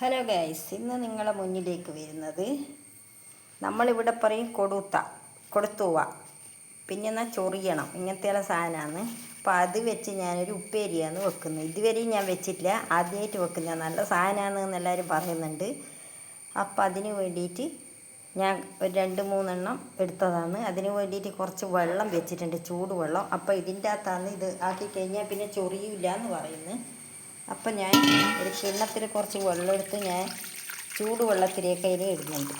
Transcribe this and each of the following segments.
Hello guys ഇന്ന് നിങ്ങളെ മുന്നിലേക്ക് വരുന്നത് നമ്മളിവിടെ പറയും കൊടുത്ത കൊടുത്തുവ. പിന്നെ എന്നാൽ ചൊറിയണം. ഇങ്ങനത്തെയുള്ള സാധനമാണ്. അപ്പോൾ അത് വെച്ച് ഞാനൊരു ഉപ്പേരിയാണ് വെക്കുന്നത്. ഇതുവരെയും ഞാൻ വെച്ചിട്ടില്ല ആദ്യമായിട്ട് വെക്കുന്ന നല്ല സാധനമാണ് എല്ലാവരും പറയുന്നുണ്ട്. അപ്പോൾ അതിന് വേണ്ടിയിട്ട് ഞാൻ ഒരു രണ്ട് മൂന്നെണ്ണം എടുത്തതാണ്. അതിന് വേണ്ടിയിട്ട് കുറച്ച് വെള്ളം വെച്ചിട്ടുണ്ട് ചൂടുവെള്ളം. അപ്പോൾ ഇതിന്റെ അകത്താണ് ഇത് ആക്കി കഴിഞ്ഞാൽ പിന്നെ ചൊറിയില്ല എന്ന് പറയുന്നത് അപ്പം ഞാൻ ഒരു കിണ്ണത്തിൽ കുറച്ച് വെള്ളം എടുത്ത് ഞാൻ ചൂടുവെള്ളത്തിലേക്ക് അതിന് ഇടുന്നുണ്ട്.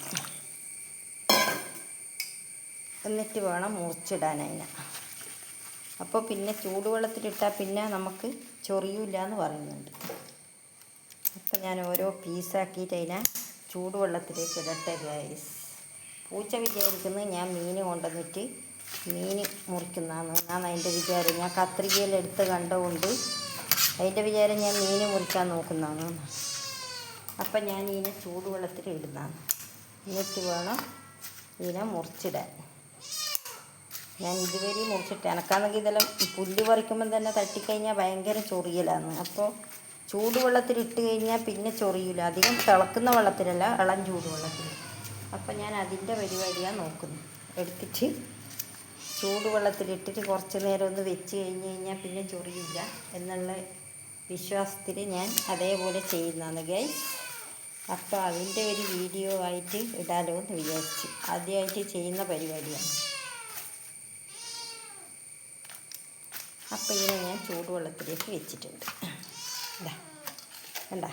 എന്നിട്ട് വേണം മുറിച്ചിടാൻ അതിനെ അപ്പോൾ പിന്നെ ചൂടുവെള്ളത്തിലിട്ടാൽ പിന്നെ നമുക്ക് ചൊറിയൂല എന്ന് പറയുന്നുണ്ട്. അപ്പം ഞാൻ ഓരോ പീസാക്കിയിട്ട് അതിനെ ചൂടുവെള്ളത്തിലേക്ക് ഇടട്ടെ ഗൈസ് പൂച്ച വിചാരിക്കുന്നത് ഞാൻ മീൻ കൊണ്ടുവന്നിട്ട് മീൻ മുറിക്കുന്നതാണ് ഞാൻ അതിന്റെ വിചാരം ഞാൻ കത്രികയിൽ എടുത്ത് കണ്ടുകൊണ്ട് അതിന്റെ വിചാരം ഞാൻ മീൻ മുറിക്കാൻ നോക്കുന്നതാണ്. അപ്പം ഞാൻ ഇതിനെ ചൂടുവെള്ളത്തിൽ ഇടുന്നതാണ്. എന്നിട്ട് വേണം ഇതിനെ മുറിച്ചിടാൻ. ഞാൻ ഇതുവരെ മുറിച്ചിട്ട് എനക്കാണെങ്കിൽ ഇതെല്ലാം പുല്ല് പറിക്കുമ്പം തന്നെ തട്ടിക്കഴിഞ്ഞാൽ ഭയങ്കര ചൊറിയലാണ്. അപ്പോൾ ചൂടുവെള്ളത്തിൽ ഇട്ട് കഴിഞ്ഞാൽ പിന്നെ ചൊറിയില്ല അധികം തിളക്കുന്ന വെള്ളത്തിലല്ല ഇളം ചൂടുവെള്ളത്തിൽ. അപ്പം ഞാൻ അതിന്റെ പരിപാടിയാണ് നോക്കുന്നത് എടുത്തിട്ട് ചൂടുവെള്ളത്തിലിട്ടിട്ട് കുറച്ച് നേരം ഒന്ന് വെച്ച് കഴിഞ്ഞ് കഴിഞ്ഞാൽ പിന്നെ ചൊറിയില്ല എന്നുള്ള വിശ്വാസത്തിൽ ഞാൻ അതേപോലെ ചെയ്യുന്നതാണ് ഗൈസ് അപ്പോൾ അതിന്റെ ഒരു വീഡിയോ ആയിട്ട് ഇടാലോ എന്ന് വിചാരിച്ചു. ആദ്യമായിട്ട് ചെയ്യുന്ന പരിപാടിയാണ്. അപ്പോൾ ഇതിനെ ഞാൻ ചൂടുവെള്ളത്തിലേക്ക് വെച്ചിട്ടുണ്ട്. ഇതാ കണ്ട?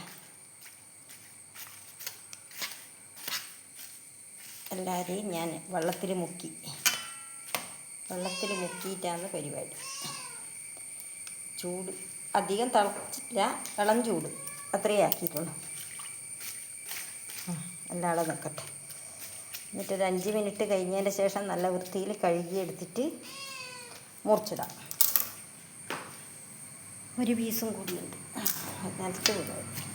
എല്ലാവരെയും ഞാൻ വെള്ളത്തിൽ മുക്കി. വെള്ളത്തിൽ മുക്കിയിട്ടാണ് പരിപാടി. ചൂട് അധികം തിളച്ചില്ല ഇളം ചൂട്. അത്രയേ ആക്കിയിട്ടുള്ളൂ. എല്ലാം നോക്കട്ടെ നിൽക്കട്ടെ എന്നിട്ട് ഒരു അഞ്ച് മിനിറ്റ് കഴിഞ്ഞതിന്റെ ശേഷം നല്ല വൃത്തിയിൽ കഴുകിയെടുത്തിട്ട് മുറിച്ചിടാം. ഒരു പീസും കൂടിയുണ്ട്. അതിനകത്ത് വീഴും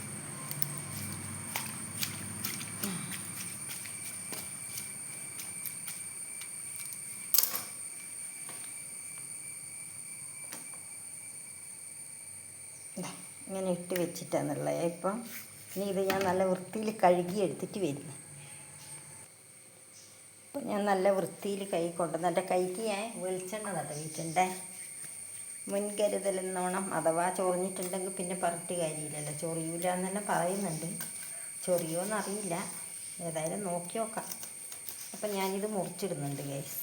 ഇങ്ങനെ ഇട്ട് വെച്ചിട്ടാന്നുള്ളത് ഇപ്പം ഇനി ഇത് ഞാൻ നല്ല വൃത്തിയിൽ കഴുകി എടുത്തിട്ട് വരുന്നു. ഇപ്പം ഞാൻ നല്ല വൃത്തിയിൽ കൈ കൊണ്ടുവന്ന് എന്റെ കൈക്ക് ഞാൻ വെളിച്ചെണ്ണ തടവിയിട്ടുണ്ടേ. മുൻകരുതൽ എന്നോണം അഥവാ ചൊറിഞ്ഞിട്ടുണ്ടെങ്കിൽ പിന്നെ പറഞ്ഞിട്ട് കാര്യമില്ലല്ലോ. ചൊറിയൂല എന്നെല്ലാം പറയുന്നുണ്ട്. ചൊറിയോന്നറിയില്ല. ഏതായാലും നോക്കി നോക്കാം. അപ്പം ഞാനിത് മുറിച്ചിടുന്നുണ്ട് ഗൈസ്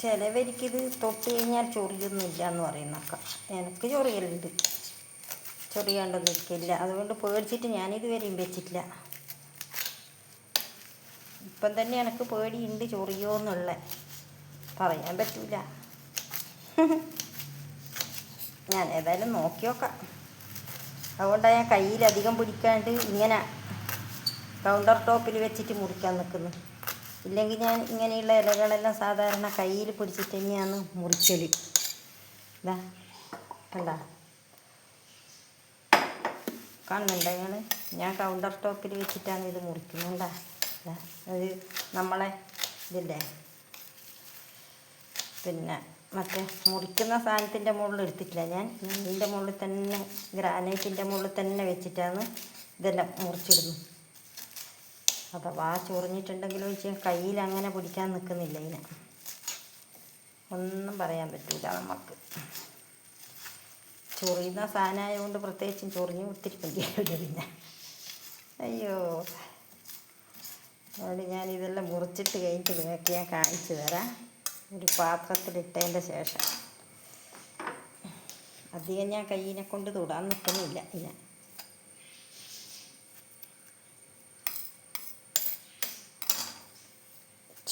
ചിലവർക്കിത് തൊട്ട് കഴിഞ്ഞാൽ ചൊറിയൊന്നുമില്ല എന്ന് പറയുന്നൊക്കെ. എനിക്ക് ചൊറിയലുണ്ട്. ചൊറിയാണ്ടൊന്നും ഇരിക്കില്ല അതുകൊണ്ട് പേടിച്ചിട്ട് ഞാനിതുവരെയും വെച്ചിട്ടില്ല ഇപ്പം തന്നെ എനിക്ക് പേടിയുണ്ട് ചൊറിയോ എന്നുള്ള പറയാൻ പറ്റൂല. ഞാൻ ഏതായാലും നോക്കി നോക്കാം അതുകൊണ്ടാണ് ഞാൻ കയ്യിലധികം പിടിക്കാണ്ട് ഇങ്ങനെ കൗണ്ടർ ടോപ്പിൽ വെച്ചിട്ട് മുറിക്കാൻ നിൽക്കുന്നു ഇല്ലെങ്കിൽ ഞാൻ ഇങ്ങനെയുള്ള ഇലകളെല്ലാം സാധാരണ കയ്യിൽ പിടിച്ചിട്ട് തന്നെയാണ് മുറിച്ചൽ ഇതാ കണ്ട? കാണുന്നുണ്ടോ ഞങ്ങൾ ഞാൻ കൗണ്ടർ ടോപ്പിൽ വെച്ചിട്ടാണ് ഇത് മുറിക്കുന്നുണ്ടാ അത് നമ്മളെ ഇതില്ലേ? പിന്നെ മറ്റേ മുറിക്കുന്ന സാധനത്തിന്റെ മുകളിൽ എടുത്തിട്ടില്ല ഞാൻ. ഇതിന്റെ മുകളിൽ തന്നെ ഗ്രാനൈറ്റിന്റെ മുകളിൽ തന്നെ വെച്ചിട്ടാണ് ഇതെല്ലാം മുറിച്ചിടുന്നത്. അഥവാ ചൊറിഞ്ഞിട്ടുണ്ടെങ്കിലും വെച്ച് കയ്യിൽ അങ്ങനെ പിടിക്കാൻ നിൽക്കുന്നില്ല ഇതിനെ. ഒന്നും പറയാൻ പറ്റില്ല നമുക്ക് ചൊറിയുന്ന സാധനമായതുകൊണ്ട് പ്രത്യേകിച്ചും ചൊറിഞ്ഞ് ഒത്തിരി വരില്ല പിന്നെ. അയ്യോ. അതുകൊണ്ട് ഞാൻ ഇതെല്ലാം മുറിച്ചിട്ട് കഴിഞ്ഞിട്ട് നിങ്ങൾക്ക് ഞാൻ കാണിച്ചു തരാം. ഒരു പാത്രത്തിലിട്ടതിന്റെ ശേഷം. അധികം ഞാൻ കയ്യിനെ കൊണ്ട് തൊടാൻ നിൽക്കുന്നില്ല ഇതിനെ.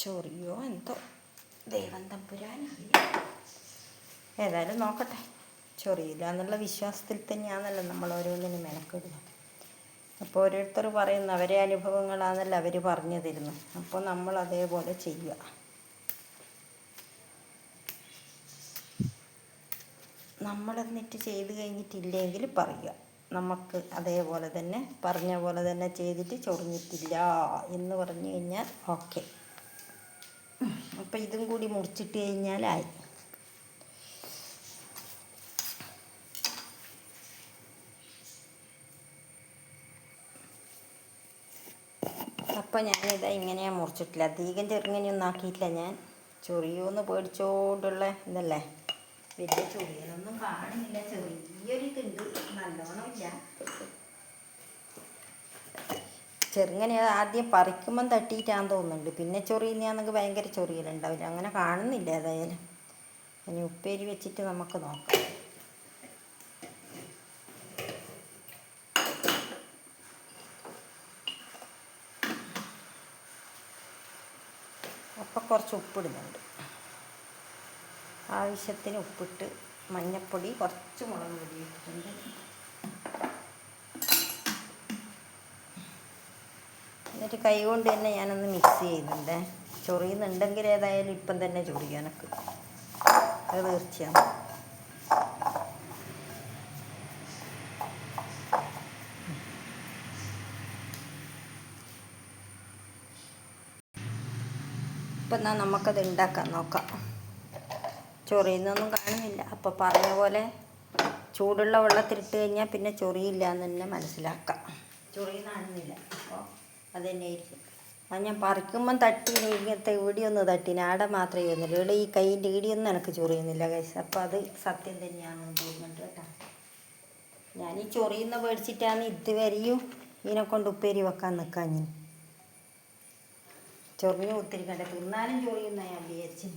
ചൊറിയോ എന്തോ ദൈവം തമ്പുരാൻ ഏതായാലും നോക്കട്ടെ. ചൊറിയില്ല എന്നുള്ള വിശ്വാസത്തിൽ തന്നെയാണല്ലോ നമ്മൾ ഓരോന്നിനും മെനക്കെടുന്നത്. അപ്പോൾ ഓരോരുത്തർ പറയുന്ന അവരെ അനുഭവങ്ങളാണല്ലോ അവർ പറഞ്ഞു തരുന്നത് അപ്പോൾ നമ്മൾ അതേപോലെ ചെയ്യുക. നമ്മൾ എന്നിട്ട് ചെയ്ത് കഴിഞ്ഞിട്ടില്ലെങ്കിൽ പറയുക. നമുക്ക് അതേപോലെ തന്നെ പറഞ്ഞ പോലെ തന്നെ ചെയ്തിട്ട് ചൊറിഞ്ഞിട്ടില്ല എന്ന് പറഞ്ഞു കഴിഞ്ഞാൽ ഓക്കെ. അപ്പം ഇതും കൂടി മുറിച്ചിട്ട് കഴിഞ്ഞാലായി. അപ്പം ഞാനിതാ ഇങ്ങനെയാണ് മുറിച്ചിട്ടില്ല. അധികം ചെറുങ്ങനെയൊന്നും ആക്കിയിട്ടില്ല ഞാൻ. ചൊറിയൊന്ന് പേടിച്ചോണ്ടുള്ള ഇതല്ലേ? വലിയ ചൊറിയലൊന്നും കാണുന്നില്ല ചെറിയൊരു ഇതുണ്ട് നല്ലോണം ഇല്ല ചെറുങ്ങനെ ആദ്യം പറിക്കുമ്പം തട്ടിയിട്ടാന്ന് തോന്നുന്നുണ്ട്. പിന്നെ ചൊറിയുന്നതാണെങ്കിൽ ഭയങ്കര ചൊറിയലുണ്ടാവില്ല. അങ്ങനെ കാണുന്നില്ല ഏതായാലും. ഇനി ഉപ്പേരി വെച്ചിട്ട് നമുക്ക് നോക്കാം. അപ്പം കുറച്ച് ഉപ്പിടുന്നുണ്ട്. ആവശ്യത്തിന് ഉപ്പിട്ട് മഞ്ഞൾപ്പൊടി കുറച്ച് മുളക് പൊടി ഇട്ടിട്ടുണ്ട്. എന്നിട്ട് കൈ കൊണ്ട് തന്നെ ഞാനൊന്ന് മിക്സ് ചെയ്യുന്നുണ്ട്. ചൊറിയുന്നുണ്ടെങ്കിൽ ഏതായാലും ഇപ്പം തന്നെ ചൊറിയാനൊക്കെ അത് തീർച്ചയാണ് ഇപ്പം എന്നാൽ നമുക്കത് ഉണ്ടാക്കാൻ നോക്കാം. ചൊറിയുന്നൊന്നും കാണുന്നില്ല. അപ്പോൾ പറഞ്ഞ പോലെ ചൂടുള്ള വെള്ളത്തിലിട്ട് കഴിഞ്ഞാൽ പിന്നെ ചൊറിയില്ല എന്ന് തന്നെ മനസ്സിലാക്കാം. ചൊറിയുന്നാണെന്നില്ല അപ്പോൾ അത് തന്നെ ആയിരിക്കും അത് ഞാൻ പറിക്കുമ്പം തട്ടി ഇങ്ങനത്തെ ഇവിടെയൊന്ന് തട്ടിന് ആടെ മാത്രമേ ചെയ്യുന്നുള്ളൂ. ഇവിടെ ഈ കൈയിന്റെ ഇടിയൊന്നും എനിക്ക് ചൊറിയുന്നില്ല കൈസ് അപ്പം അത് സത്യം തന്നെയാണെന്ന് തോന്നുന്നുണ്ട് കേട്ടോ. ഞാൻ ഈ ചൊറിയുന്ന പേടിച്ചിട്ടാണ് ഇതുവരെയും ഇതിനെ കൊണ്ട് ഉപ്പേരി വെക്കാൻ നിൽക്കാൻ ഞാൻ. ചൊറിഞ്ഞ് കണ്ട തിന്നാലും ചൊറിയുന്ന ഞാൻ വിചാരിച്ചു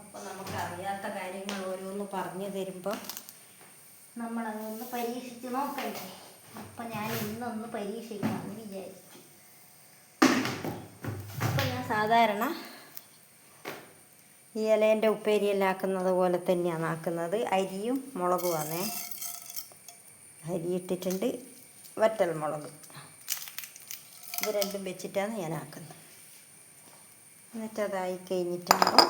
അപ്പോൾ നമുക്ക് അറിയാത്ത കാര്യങ്ങൾ ഓരോന്ന് പറഞ്ഞു തരുമ്പോൾ നമ്മളതൊന്ന് പരീക്ഷിച്ച് നോക്കണ്ടേ? അപ്പം ഞാൻ ഇന്നൊന്ന് പരീക്ഷിക്കാമെന്ന് വിചാരിച്ചു. അപ്പം ഞാൻ സാധാരണ ഈ ഇലേന്റെ ഉപ്പേരിയെല്ലാം ആക്കുന്നത് പോലെ തന്നെയാണ് ആക്കുന്നത്. അരിയും മുളകുമാണേ അരി ഇട്ടിട്ടുണ്ട് വറ്റൽ മുളക്. ഇത് രണ്ടും വെച്ചിട്ടാണ് ഞാൻ ആക്കുന്നത്. എന്നിട്ട് അതായി കഴിഞ്ഞിട്ടാകുമ്പോൾ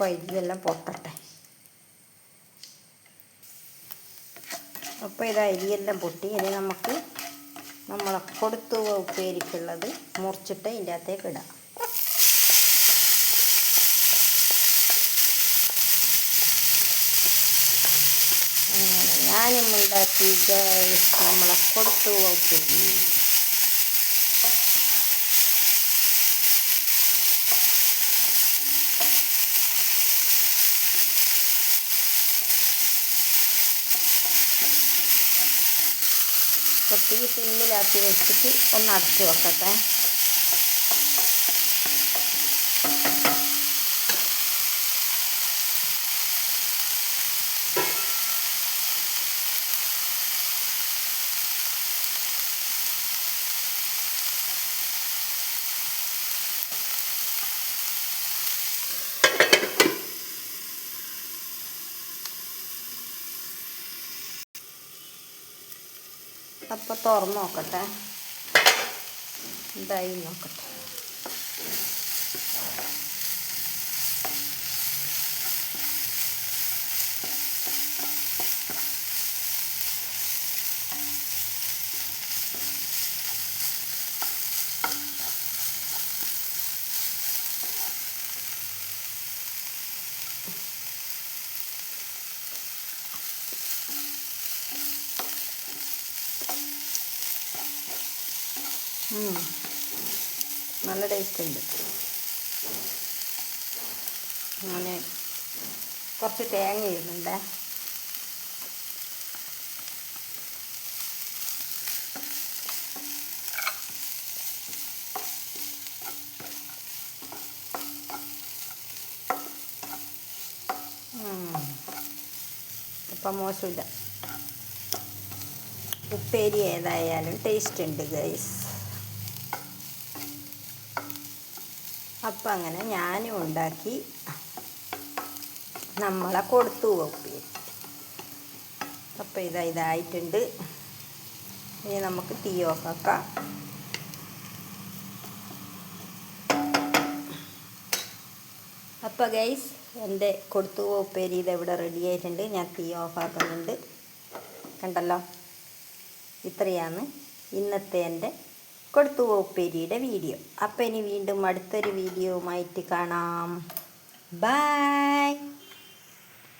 അപ്പോൾ ഇതെല്ലാം പൊട്ടട്ടെ. അപ്പോൾ ഇത് അരിയെല്ലാം പൊട്ടി. ഇനി നമുക്ക് നമ്മൾ കൊടുത്തു ഉപ്പേരിക്കുള്ളത് മുറിച്ചിട്ട് ഇതിന്റെ അകത്തേക്ക് ഇടാം ഞാനും ഉണ്ടാക്കി നമ്മളെ കൊടുത്തു ഉപ്പേരി. അപ്പോൾ തീ സിമ്മിലാക്കി വെച്ചിട്ട് ഒന്ന് അടച്ചു വെക്കട്ടെ. അപ്പോൾ തുറന്ന് നോക്കട്ടെ. ഇതായി നോക്കട്ടെ. നല്ല ടേസ്റ്റ് ഉണ്ട് അങ്ങനെ കുറച്ച് തേങ്ങ ഇടുന്നുണ്ടേ. ഇപ്പം മോശമില്ല. ഉപ്പേരി ഏതായാലും ടേസ്റ്റ് ഉണ്ട് ഗൈസ് അപ്പം അങ്ങനെ ഞാനും ഉണ്ടാക്കി. നമ്മളെ കൊടുത്തു ഉപ്പേരി അപ്പം ഇതാ ഇതായിട്ടുണ്ട്. ഇനി നമുക്ക് തീ ഓഫാക്കാം അപ്പോൾ ഗൈസ് എന്റെ കൊടുത്തു ഉപ്പേരി ഇത് ഇവിടെ റെഡി ആയിട്ടുണ്ട്. ഞാൻ തീ ഓഫാക്കുന്നുണ്ട് കണ്ടല്ലോ? ഇത്രയാണ് ഇന്നത്തെ എന്റെ കൊടുത്തു ഉപ്പേരിയുടെ വീഡിയോ. അപ്പം ഇനി വീണ്ടും അടുത്തൊരു വീഡിയോവുമായിട്ട് കാണാം. ബൈ